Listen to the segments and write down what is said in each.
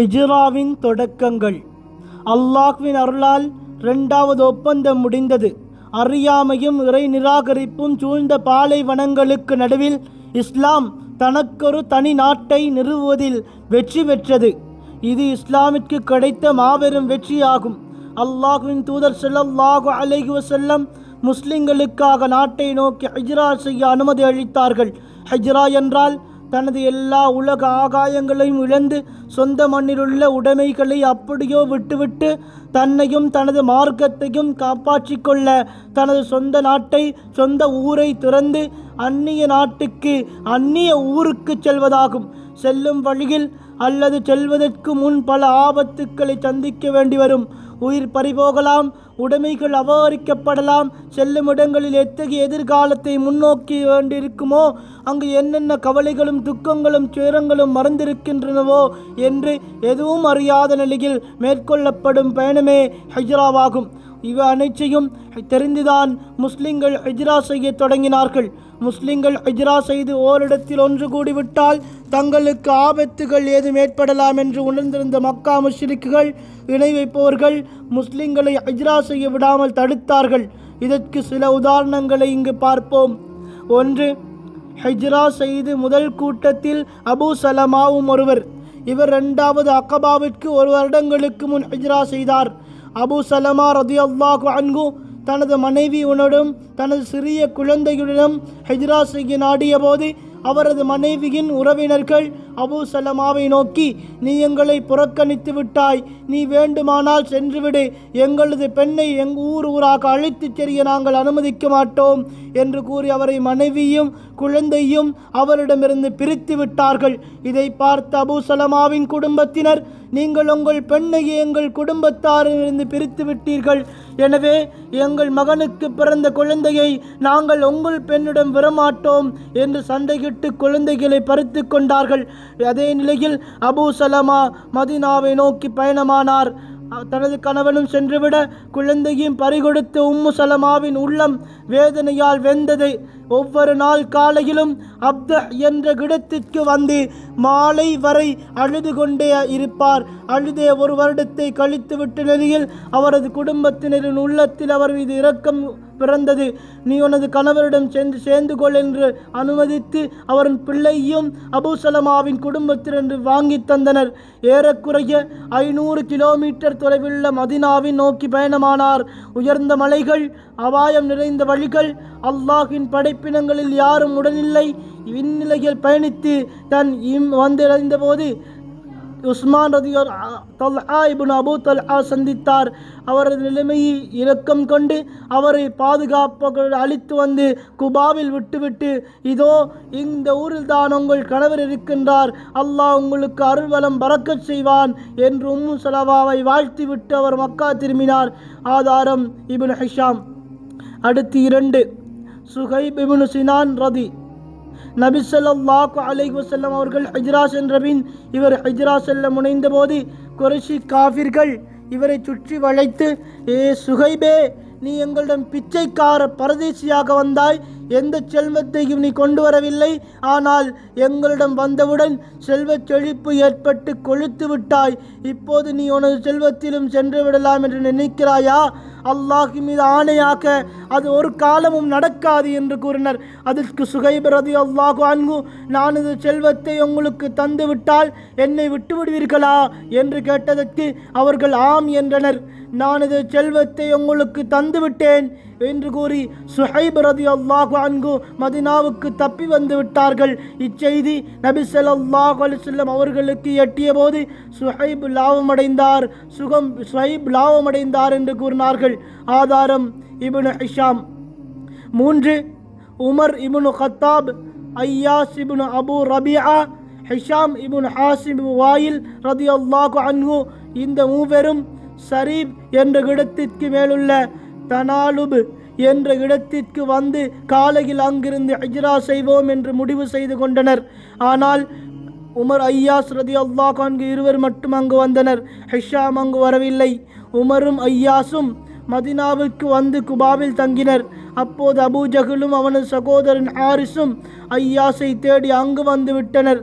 ஹிஜ்ராவின் தொடக்கங்கள். அல்லாஹ்வின் அருளால் இரண்டாவது ஒப்பந்தம் முடிந்தது. அறியாமையும் இறை நிராகரிப்பும் சூழ்ந்த பாலைவனங்களுக்கு நடுவில் இஸ்லாம் தனக்கொரு தனி நாட்டை நிறுவுவதில் வெற்றி பெற்றது. இது இஸ்லாமிற்கு கிடைத்த மாபெரும் வெற்றியாகும். அல்லாஹ்வின் தூதர் ஸல்லல்லாஹு அலைஹி வசல்லம் முஸ்லிம்களுக்காக நாட்டை நோக்கி ஹிஜ்ரா செய்ய அனுமதி அளித்தார்கள். ஹிஜ்ரா என்றால் தனது எல்லா உலக ஆகாயங்களையும் இழந்து சொந்த மண்ணிலுள்ள உடைமைகளை அப்படியோ விட்டுவிட்டு தன்னையும் தனது மார்க்கத்தையும் காப்பாற்றிக் கொள்ள தனது சொந்த நாட்டை சொந்த ஊரை துறந்து அந்நிய நாட்டுக்கு அந்நிய ஊருக்கு செல்வதாகும். செல்லும் வழியில் அல்லது செல்வதற்கு முன் பல ஆபத்துக்களை சந்திக்க வேண்டி வரும் உயிர் பறிபோகலாம் உடைமைகள் அபகரிக்கப்படலாம். செல்லும் இடங்களில் எத்தகைய எதிர்காலத்தை முன்னோக்கி வேண்டியிருக்குமோ? அங்கு என்னென்ன கவலைகளும் துக்கங்களும் துயரங்களும் மறந்திருக்கின்றனவோ என்று எதுவும் அறியாத நிலையில் மேற்கொள்ளப்படும் பயணமே ஹஜ்ராவாகும். இவை அனைத்தையும் தெரிந்துதான் முஸ்லிம்கள் ஹஜ்ரா செய்ய தொடங்கினார்கள். முஸ்லிம்கள் ஹஜ்ரா செய்து ஓரிடத்தில் ஒன்று கூடிவிட்டால் தங்களுக்கு ஆபத்துகள் ஏதும் ஏற்படலாம் என்று உணர்ந்திருந்த மக்கா முஷ்ரிக்குகள் இணை வைப்பவர்கள் முஸ்லிம்களை ஹிஜ்ரா செய்ய விடாமல் தடுத்தார்கள். இதற்கு சில உதாரணங்களை இங்கு பார்ப்போம். ஒன்று ஹஜ்ரா செய்து முதல் கூட்டத்தில் அபு சலமாவும் ஒருவர் இவர் இரண்டாவது அக்கபாவிற்கு ஒரு வருடங்களுக்கு முன் ஹஜ்ரா செய்தார். அபு சலமா ரதி அல்லாஹ் அன்கு தனது மனைவியுடனும் தனது சிறிய குழந்தையுடனும் ஹஜ்ரா செய்ய நாடிய போது அவரது மனைவியின் உறவினர்கள் அபு சலமாவை நோக்கி நீ எங்களை புறக்கணித்து விட்டாய். நீ வேண்டுமானால் சென்றுவிடு. எங்களது பெண்ணை எங் ஊர் ஊராக அழைத்துச் செல்ல நாங்கள் அனுமதிக்க மாட்டோம் என்று கூறி அவரை மனைவியும் குழந்தையும் அவரிடமிருந்து பிரித்து விட்டார்கள். இதை பார்த்த அபு சலமாவின் குடும்பத்தினர் நீங்கள் உங்கள் பெண்ணை எங்கள் குடும்பத்தாரிலிருந்து பிரித்து விட்டீர்கள். எனவே எங்கள் மகனுக்கு பிறந்த குழந்தையை நாங்கள் உங்கள் பெண்ணிடம் விடமாட்டோம் என்று சண்டையிட்டு குழந்தைகளை பறித்து கொண்டார்கள். அதே நிலையில் அபூ சலமா மதினாவை நோக்கி பயணமானார். தனது கணவனும் சென்றுவிட குழந்தையும் பறிகொடுத்து உம்மு சலமாவின் உள்ளம் வேதனையால் வெந்தது ஒவ்வொரு நாள் காலையிலும் அப்த என்ற இடத்திற்கு வந்து மாலை வரை அழுது கொண்டே இருப்பார். அழுதே ஒரு வருடத்தை கழித்துவிட்ட நிலையில் அவரது குடும்பத்தினரின் உள்ளத்தில் அவர் மீது இரக்கம் பிறந்தது. நீ உனது கணவரிடம் சென்று சேர்ந்து கொள் என்று அனுமதித்து அவரின் பிள்ளையும் அபுசலமாவின் குடும்பத்தினர் வாங்கி தந்தனர். ஏறக்குறைய ஐநூறு கிலோமீட்டர் தொலைவுள்ள மதினாவின் நோக்கி பயணமானார். உயர்ந்த மலைகள் அபாயம் நிறைந்த வழிகள் அல்லாஹின் படைப்பினங்களில் யாரும் உடனில்லை. இந்நிலையில் பயணித்து தன் இம் வந்தடைந்த போது உஸ்மான் ரதியோர் தல்ஹா இபுன் அபூ தல்ஹா சந்தித்தார். அவரது நிலைமையை இரக்கம் கொண்டு அவரை பாதுகாப்பாக அழித்து வந்து குபாவில் விட்டுவிட்டு இதோ இந்த ஊரில் தான் உங்கள் கணவர் இருக்கின்றார். அல்லாஹ் உங்களுக்கு அருள்வலம் பறக்கச் செய்வான் என்று உம்மு சலவாவை வாழ்த்திவிட்டு அவர் மக்கா திரும்பினார். ஆதாரம் இபுன் ஹிஷாம். அடுத்து இரண்டு. சுஹைப் இப்னு சினான் ரதி. நபி ஸல்லல்லாஹு அலைஹி வஸல்லம் அவர்கள் ஹஜ்ரா சென்றபின் இவர் ஹஜ்ரா செல்ல முனைந்தபோது குறைஷி காஃபிர்கள் இவரை சுற்றி வளைத்து ஏ சுகைபே நீ எங்களிடம் பிச்சைக்கார பரதேசியாக வந்தாய். எந்த செல்வத்தையும் நீ கொண்டு வரவில்லை. ஆனால் எங்களிடம் வந்தவுடன் செல்வச் செழிப்பு ஏற்பட்டு கொழுத்து விட்டாய். இப்போது நீ உனது செல்வத்திலும் சென்று விடலாம் என்று நினைக்கிறாயா? அல்லாஹ் மீது ஆணையாக அது ஒரு காலமும் நடக்காது என்று கூறினர். அதற்கு சுகைபிரதி அல்லாஹு அன்கு நான் இது செல்வத்தை உங்களுக்கு தந்து விட்டால் என்னை விட்டு விடுவீர்களா என்று கேட்டதற்கு அவர்கள் ஆம் என்றனர். நான் இது செல்வத்தை உங்களுக்கு தந்துவிட்டேன் என்று கூறி சுஹைப் ரதி அல்லாஹு அன்கு மதினாவுக்கு தப்பி வந்து விட்டார்கள். இச்செய்தி நபி ஸல்லல்லாஹு அலிசல்லம் அவர்களுக்கு எட்டிய போது சுஹைப் லாபமடைந்தார். சுகம் சுஹைப் லாபமடைந்தார் என்று கூறினார்கள். ஆதாரம் இபுனு ஹிஷாம். மூன்று Umar ibn Khattab Ayyash ibn Abu Rabia Hisham ibn Hashim வாயில் ரதி அல்லாஹு அன்ஹு. இந்த மூவரும் சரீப் என்ற இடத்திற்கு மேலுள்ள தனாலுப் என்ற இடத்திற்கு வந்து காலையில் அங்கிருந்து ஹஜ்ரா செய்வோம் என்று முடிவு செய்து கொண்டனர். ஆனால் உமர் ஐயாஸ் ரதி அல்லாஹ் அங்கு இருவர் மட்டும் அங்கு வந்தனர். ஹிஷாம் அங்கு வரவில்லை. உமரும் ஐயாஸும் மதினாவுக்கு வந்து குபாவில் தங்கினர். அப்போது அபூஜகலும் அவனது சகோதரன் ஹாரிஸும் ஐயாசை தேடி அங்கு வந்து விட்டனர்.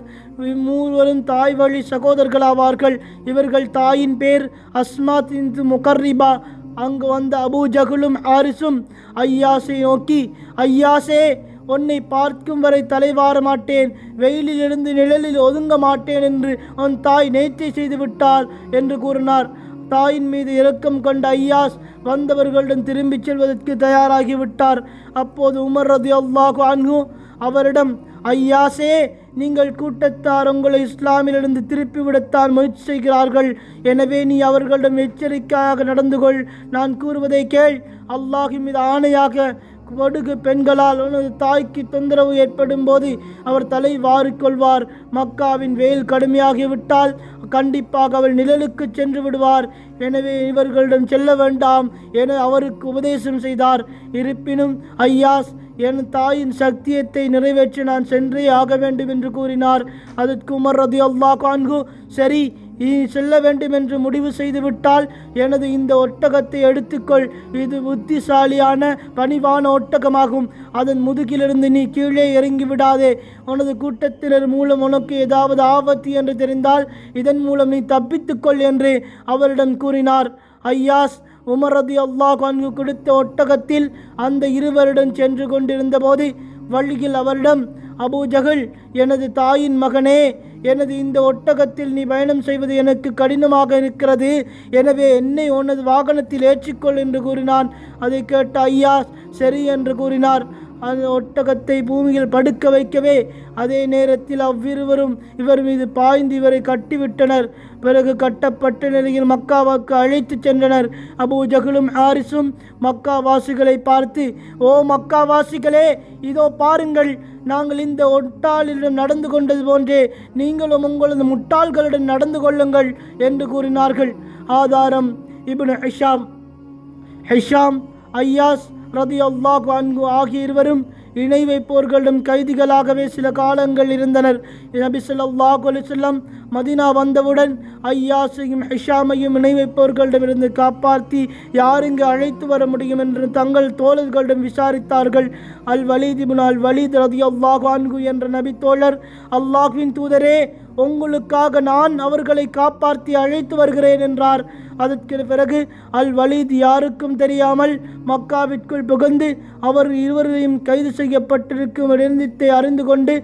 மூவரும் தாய் வழி சகோதரர்களாவார்கள். இவர்கள் தாயின் பேர் அஸ்மாத் இந்து முகர்ரிபா. அங்கு வந்த அபு ஜகுலும் ஹாரிஸும் ஐயாசை நோக்கி ஐயாசே உன்னை பார்க்கும் வரை தலைவார மாட்டேன். வெயிலிலிருந்து நிழலில் ஒதுங்க மாட்டேன் என்று உன் தாய் நேற்றை செய்து விட்டாள் என்று கூறினார். தாயின் மீது இரக்கம் கொண்ட ஐயாஸ் வந்தவர்களிடம் திரும்பிச் செல்வதற்கு தயாராகிவிட்டார். அப்போது உமர் ரதி அல்லாஹு அன்ஹு அவரிடம் ஐயாசே நீங்கள் கூட்டத்தார் உங்களை இஸ்லாமிலிருந்து திருப்பிவிடத்தான் முயற்சி செய்கிறார்கள். எனவே நீ அவர்களிடம் எச்சரிக்கையாக நடந்து கொள் நான் கூறுவதை கேள். அல்லாஹு மீது ஆணையாக கொடுகு பெண்களால் உனது தாய்க்கு தொந்தரவு ஏற்படும் போது அவர் தலை வாரிக்கொள்வார் மக்காவின் வெயில் கடுமையாகிவிட்டால் கண்டிப்பாக அவள் நிழலுக்கு சென்று விடுவார். எனவே இவர்களிடம் செல்ல வேண்டாம் என அவருக்கு உபதேசம் செய்தார். இருப்பினும் ஐயாஸ் என் தாயின் சத்தியத்தை நிறைவேற்றி நான் சென்றே ஆக வேண்டும் என்று கூறினார். அதற்கு உமர் ரதி அல்லா கான்கு சரி செல்ல வேண்டும் என்று முடிவு செய்துவிட்டால் எனது இந்த ஒட்டகத்தை எடுத்துக்கொள். இது புத்திசாலியான பணிவான ஒட்டகமாகும். அதன் முதுகிலிருந்து நீ கீழே இறங்கி விடாதே உனது கூட்டத்தினர் மூலம் உனக்கு ஏதாவது ஆபத்து என்று தெரிந்தால் இதன் மூலம் நீ தப்பித்துக்கொள் என்று அவரிடம் கூறினார். ஐயாஸ் உமரது அல்லாஹ் அன்கு கொடுத்த ஒட்டகத்தில் அந்த இருவருடன் சென்று கொண்டிருந்த போது வழியில் அவரிடம் அபூஜகல் எனது தாயின் மகனே எனது இந்த ஒட்டகத்தில் நீ பயணம் செய்வது எனக்கு கடினமாக இருக்கிறது. எனவே என்னை உனது வாகனத்தில் ஏற்றிக்கொள் என்று கூறினான். அதை கேட்ட ஐயா சரி என்று கூறினார். அந்த ஒட்டகத்தை பூமியில் படுக்க வைக்கவே அதே நேரத்தில் அவ்விருவரும் இவர் மீது பாய்ந்து இவரை கட்டிவிட்டனர். பிறகு கட்டப்பட்ட நிலையில் மக்காவுக்கு அழைத்து சென்றனர். அபூ ஜகுலும் ஹாரிஸும் மக்காவாசிகளை பார்த்து ஓ மக்காவாசிகளே இதோ பாருங்கள் நாங்கள் இந்த ஒட்டாளிடம் நடந்து கொண்டது போன்றே நீங்களும் உங்களது முட்டாள்களுடன் நடந்து கொள்ளுங்கள் என்று கூறினார்கள். ஆதாரம் இப்னு ஹிஷாம். ஹிஷாம் ஐயாஸ் ரதி அல்லாஹ் அன்பு ஆகிய இருவரும் இணை வைப்போர்களிடம் கைதிகளாகவே சில காலங்கள் இருந்தனர். நபி சொல்லாஹ் அலைஹி வஸல்லம் வந்தவுடன் ஐயாசையும் ஹிஷாமையும் இணை வைப்பவர்களிடமிருந்து காப்பாற்றி யார் இங்கு அழைத்து வர முடியும் என்று தங்கள் தோழர்களிடம் விசாரித்தார்கள். அல் வலீத் இப்னு அல் வலீத் ரதியல்லாஹு அன்கு என்ற நபி தோழர் அல்லாஹ்வின் தூதரே உங்களுக்காக நான் அவர்களை காப்பாற்றி அழைத்து வருகிறேன் என்றார். அதற்கு பிறகு அல் வலீத் யாருக்கும் தெரியாமல் மக்காவிற்குள் புகுந்து அவர் இருவரையும் கைது செய்யப்பட்டிருக்கும் இடத்தை அறிந்து கொண்டு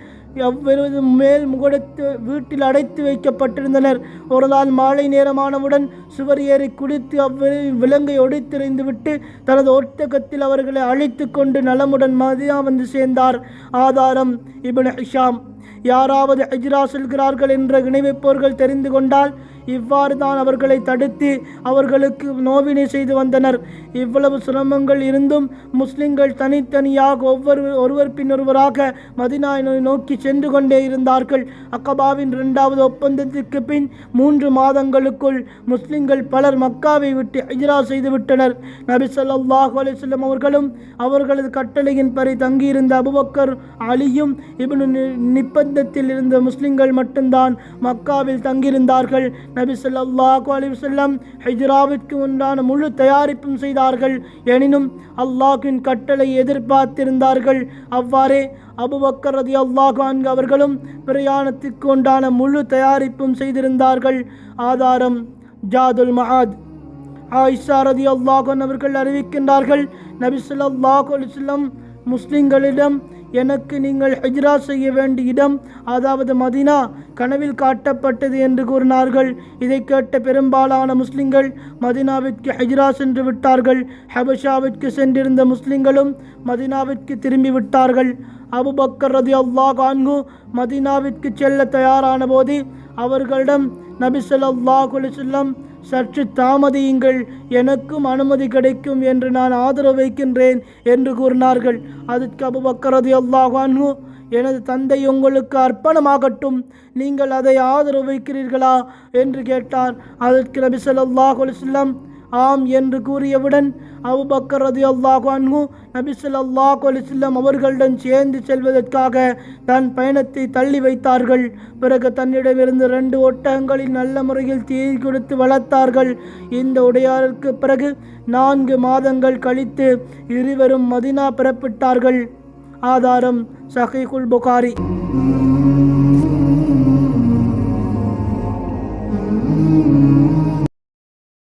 அவ்விருவது மேல் முகடத்து வீட்டில் அடைத்து வைக்கப்பட்டிருந்தனர். ஒரு நாள் மாலை நேரமானவுடன் சுவர் ஏறி குடித்து அவ்விரு விலங்கை ஒடித்தெறிந்துவிட்டு தனது ஒட்டகத்தில் அவர்களை அழைத்து கொண்டு நலமுடன் மதியா வந்து சேர்ந்தார். ஆதாரம் இபின் ஹிஷாம். யாராவது ஹஜ்ரா செல்கிறார்கள் என்ற இணைவைப்போர்கள் தெரிந்து கொண்டால் இவ்வாறு தான் அவர்களை தடுத்து அவர்களுக்கு நோவினை செய்து வந்தனர். இவ்வளவு சிரமங்கள் இருந்தும் முஸ்லிம்கள் தனித்தனியாக ஒவ்வொரு ஒருவர் பின்னொருவராக மதினா நோக்கி சென்று கொண்டே இருந்தார்கள். அக்கபாவின் இரண்டாவது ஒப்பந்தத்திற்கு பின் மூன்று மாதங்களுக்குள் முஸ்லிம்கள் பலர் மக்காவை விட்டு ஹிஜ்ரா செய்துவிட்டனர் நபி ஸல்லல்லாஹு அலைஹி அவர்களும் அவர்களது கட்டளையின் படி தங்கியிருந்த அபுபக்கர் அலியும் இவனு நி- நிப்பந்தத்தில் இருந்த முஸ்லிம்கள் மட்டும்தான் மக்காவில் தங்கியிருந்தார்கள். நபி சொல்லாஹு அலைஹி வஸல்லம் ஹிஜ்ராவிற்கு உண்டான முழு தயாரிப்பும் செய்தார்கள். எனினும் அல்லாஹின் கட்டளை எதிர்பார்த்திருந்தார்கள். அவ்வாறே அபுபக்கர் ரதி அல்லாஹான் அவர்களும் பிரயாணத்திற்கு உண்டான முழு தயாரிப்பும் செய்திருந்தார்கள். ஆதாரம் ஜாதுல் மஹாத் ஆயிஷா ரதி அல்லாஹன் அவர்கள் அறிவிக்கின்றார்கள் நபி சொல்லாஹு அலிசல்லம் முஸ்லிம்களிடம் எனக்கு நீங்கள் ஹிஜ்ரா செய்ய வேண்டிய இடம் அதாவது மதினா கனவில் காட்டப்பட்டது என்று கூறினார்கள். இதை கேட்ட பெரும்பாலான முஸ்லிம்கள் மதினாவிற்கு ஹிஜ்ரா சென்று விட்டார்கள். ஹபஷாவிற்கு சென்றிருந்த முஸ்லிம்களும் மதினாவிற்கு திரும்பி விட்டார்கள். அபுபக்கர் ரதி அல்லா கான்கு மதினாவிற்கு செல்ல தயாரான போது அவர்களிடம் நபி சொல்லாஹ் அலைஹி சற்று தாமதியுங்கள் எனக்கும் அனுமதி கிடைக்கும் என்று நான் ஆதரவு வைக்கின்றேன் என்று கூறினார்கள். அதற்கு அபுபக்கர் ரலியல்லாஹு அன்ஹு எனது தந்தை உங்களுக்கு அர்ப்பணமாகட்டும் நீங்கள் அதை ஆதரவு வைக்கிறீர்களா? என்று கேட்டார். அதற்கு நபி சொல்லாஹ் அலுவலம் ஆம் என்று கூறியவுடன் அவுபக்கர் ரதி அல்லாஹு அன்ஹு நபிசுல் அல்லாஹ் அலிஸ்லாம் அவர்களுடன் சேர்ந்து செல்வதற்காக தன் பயணத்தை தள்ளி வைத்தார்கள். பிறகு தன்னிடமிருந்து ரெண்டு ஒட்டகங்களில் நல்ல முறையில் தீ கொடுத்து வளர்த்தார்கள். இந்த உடையாருக்கு பிறகு நான்கு மாதங்கள் கழித்து இருவரும் மதினா பிறப்பிட்டார்கள். ஆதாரம் சஹீகுல் புகாரி. Thank you.